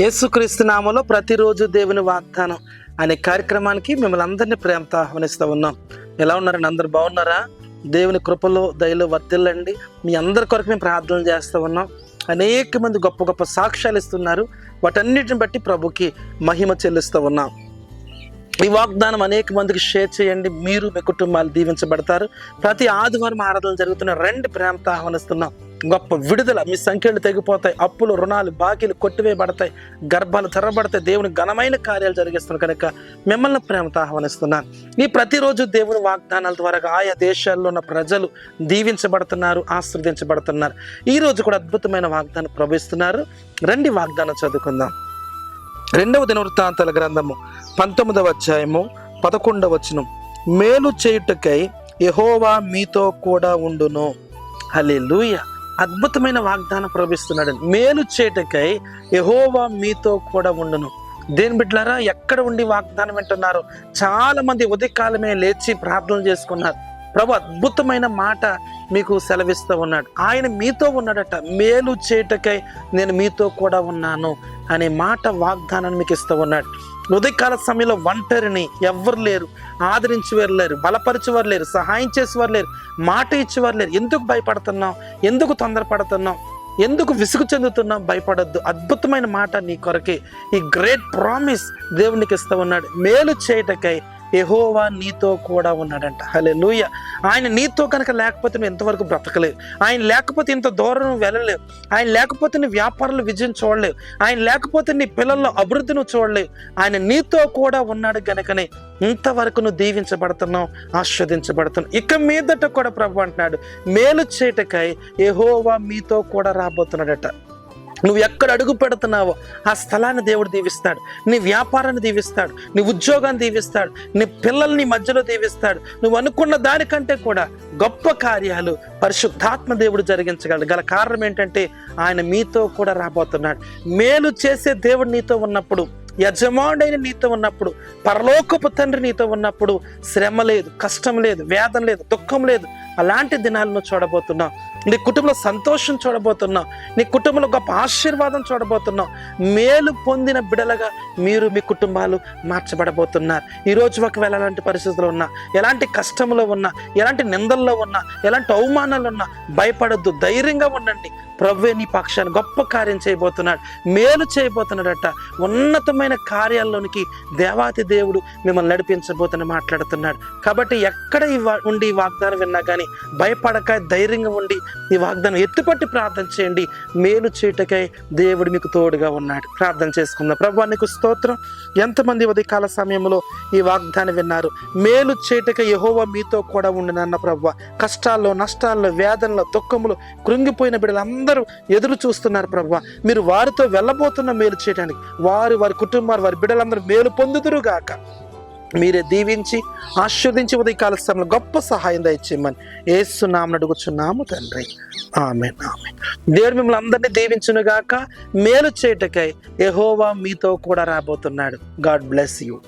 యేసుక్రీస్తు నామలో ప్రతిరోజు దేవుని వాగ్దానం అనే కార్యక్రమానికి మిమ్మల్ని అందరినీ ప్రేమతో ఆహ్వానిస్తూ ఉన్నాం. ఎలా ఉన్నారండి? అందరు బాగున్నారా? దేవుని కృపలో దయలో వర్తిల్లండి మీ అందరి కొరకు మేము ప్రార్థనలు చేస్తూ ఉన్నాం. అనేక మంది గొప్ప గొప్ప సాక్ష్యాలు ఇస్తున్నారు. వాటన్నిటిని బట్టి ప్రభుకి మహిమ చెల్లిస్తూ ఉన్నాం. ఈ వాగ్దానం అనేక మందికి షేర్ చేయండి. మీరు మీ కుటుంబాలు దీవించబడతారు. ప్రతి ఆదివారం ఆరాధన జరుగుతున్న రెండు ప్రేమతో ఆహ్వానిస్తున్నాం గొప్ప విడుదల మీ సంఖ్యలు తెగిపోతాయి. అప్పులు రుణాలు బాకీలు కొట్టివేయబడతాయి. గర్భాలు తెరబడతాయి దేవుని ఘనమైన కార్యాలు జరిగిస్తున్న కనుక మిమ్మల్ని ప్రేమతో ఆహ్వానిస్తున్నాను ఈ ప్రతిరోజు దేవుని వాగ్దానాల ద్వారా ఆయా దేశాల్లో ఉన్న ప్రజలు దీవించబడుతున్నారు ఆశ్రదించబడుతున్నారు ఈ రోజు కూడా అద్భుతమైన వాగ్దానం ప్రవహిస్తున్నారు. రండి వాగ్దానం చదువుకుందాం. రెండవ దినవృత్తాంతాల గ్రంథము పంతొమ్మిదవ అధ్యాయము పదకొండవ వచనం. మేలు చేయుటకై యహోవా మీతో కూడా ఉండును. హల్లెలూయా! అద్భుతమైన వాగ్దానం ప్రవహిస్తున్నాడు. మేలు చేయుటకై యహోవా మీతో కూడా ఉండును. దేని బిడ్డలారా ఎక్కడ ఉండి వాగ్దానం వింటున్నారు? చాలా మంది ఉదయకాలమే లేచి ప్రార్థనలు చేసుకున్నారు. ప్రభు అద్భుతమైన మాట మీకు సెలవిస్తూ ఉన్నాడు. ఆయన మీతో ఉన్నాడట మేలు చేయుటకై నేను మీతో కూడా ఉన్నాను అనే మాట వాగ్దానాన్ని మీకు ఇస్తూ ఉన్నాడు. ఉదయకాల సమయంలో ఒంటరిని ఎవ్వరు లేరు ఆదరించేవారు లేరు బలపరిచేవారు లేరు సహాయం చేసేవారు లేరు మాట ఇచ్చేవారు లేరు. ఎందుకు భయపడుతున్నాం ఎందుకు తొందరపడుతున్నాం ఎందుకు విసుగు చెందుతున్నాం భయపడద్దు. అద్భుతమైన మాట నీ కొరకే. ఈ గ్రేట్ ప్రామిస్ దేవునికి ఇస్తూ ఉన్నాడు. మేలు చేయటకై ఎహోవా నీతో కూడా ఉన్నాడంట. హలే లూయ ఆయన నీతో కనుక లేకపోతే నువ్వు ఎంతవరకు బ్రతకలేవు. ఆయన లేకపోతే ఇంత దూరం నువ్వు వెళ్ళలేవు. ఆయన లేకపోతే నీ వ్యాపారంలో విజయం చూడలేవు. ఆయన లేకపోతే నీ పిల్లల్లో అభివృద్ధి నువ్వు చూడలేవు. ఆయన నీతో కూడా ఉన్నాడు గనుకనే ఇంతవరకు నువ్వు దీవించబడుతున్నావు ఆస్వాదించబడుతున్నావు ఇక మీదట కూడా ప్రభు అంటున్నాడు మేలు చేయటకై ఎహోవా మీతో కూడా రాబోతున్నాడట. నువ్వు ఎక్కడ అడుగు పెడుతున్నావో ఆ స్థలాన్ని దేవుడు దీవిస్తాడు. నీ వ్యాపారాన్ని దీవిస్తాడు. నీ ఉద్యోగాన్ని దీవిస్తాడు. నీ పిల్లల్ని మధ్యలో దీవిస్తాడు. నువ్వు అనుకున్న దానికంటే కూడా గొప్ప కార్యాలు పరిశుద్ధాత్మ దేవుడు జరిగించగలడు. గల కారణం ఏంటంటే ఆయన మీతో కూడా రాబోతున్నాడు. మేలు చేసే దేవుడు నీతో ఉన్నప్పుడు యజమానుడైన నీతో ఉన్నప్పుడు పరలోకపు తండ్రి నీతో ఉన్నప్పుడు శ్రమ లేదు కష్టం లేదు వేదం లేదు దుఃఖం లేదు. అలాంటి దినాలను చూడబోతున్నావు నీ కుటుంబంలో సంతోషం చూడబోతున్నావు. నీ కుటుంబంలో గొప్ప ఆశీర్వాదం చూడబోతున్నావు. మేలు పొందిన బిడలగా మీరు మీ కుటుంబాలు మార్చబడబోతున్నారు. ఈరోజు ఒకవేళ ఎలాంటి పరిస్థితుల్లో ఉన్నా ఎలాంటి కష్టంలో ఉన్నా ఎలాంటి నిందల్లో ఉన్నా ఎలాంటి అవమానాలు ఉన్నా భయపడొద్దు ధైర్యంగా ఉండండి. ప్రవ్వే నీ పక్షాన్ని గొప్ప కార్యం చేయబోతున్నాడు మేలు చేయబోతున్నాడట. ఉన్నతమైన కార్యాల్లోనికి దేవాతి దేవుడు మిమ్మల్ని నడిపించబోతున్న మాట్లాడుతున్నాడు. కాబట్టి ఎక్కడ ఈ ఉండి ఈ వాగ్దానం విన్నా కానీ భయపడక ధైర్యంగా ఉండి ఈ వాగ్దానం ఎత్తుపట్టి ప్రార్థన చేయండి. మేలు చేయటకై దేవుడు మీకు తోడుగా ఉన్నాడు. ప్రార్థన చేసుకుందాం. ప్రభు నీకు స్తోత్రం. ఎంతమంది ఉదయకాల సమయంలో ఈ వాగ్దానం విన్నారు? మేలు చేయటక యహోవ మీతో కూడా ఉండినన్న ప్రభు. కష్టాల్లో నష్టాల్లో వేదనలో దుఃఖములు కృంగిపోయిన బిడ్డలందరూ ఎదురు చూస్తున్నారు ప్రభు మీరు వారితో వెళ్ళబోతున్న మేలు చేయడానికి వారు వారి కుటుంబాలు వారి బిడ్డలందరూ మేలు పొందుదురు గాక. మీరే దీవించి ఆశీర్వదించి ఉదయకాల సమయంలో గొప్ప సహాయం దయచేయమని ఏసునామని అడుగుచున్నాము తండ్రి. ఆమె ఆమె దేవుడు మిమ్మల్ని అందరినీ దీవించును గాక. మేలు చేయటకై ఎహోవా మీతో కూడా రాబోతున్నాడు. God bless you.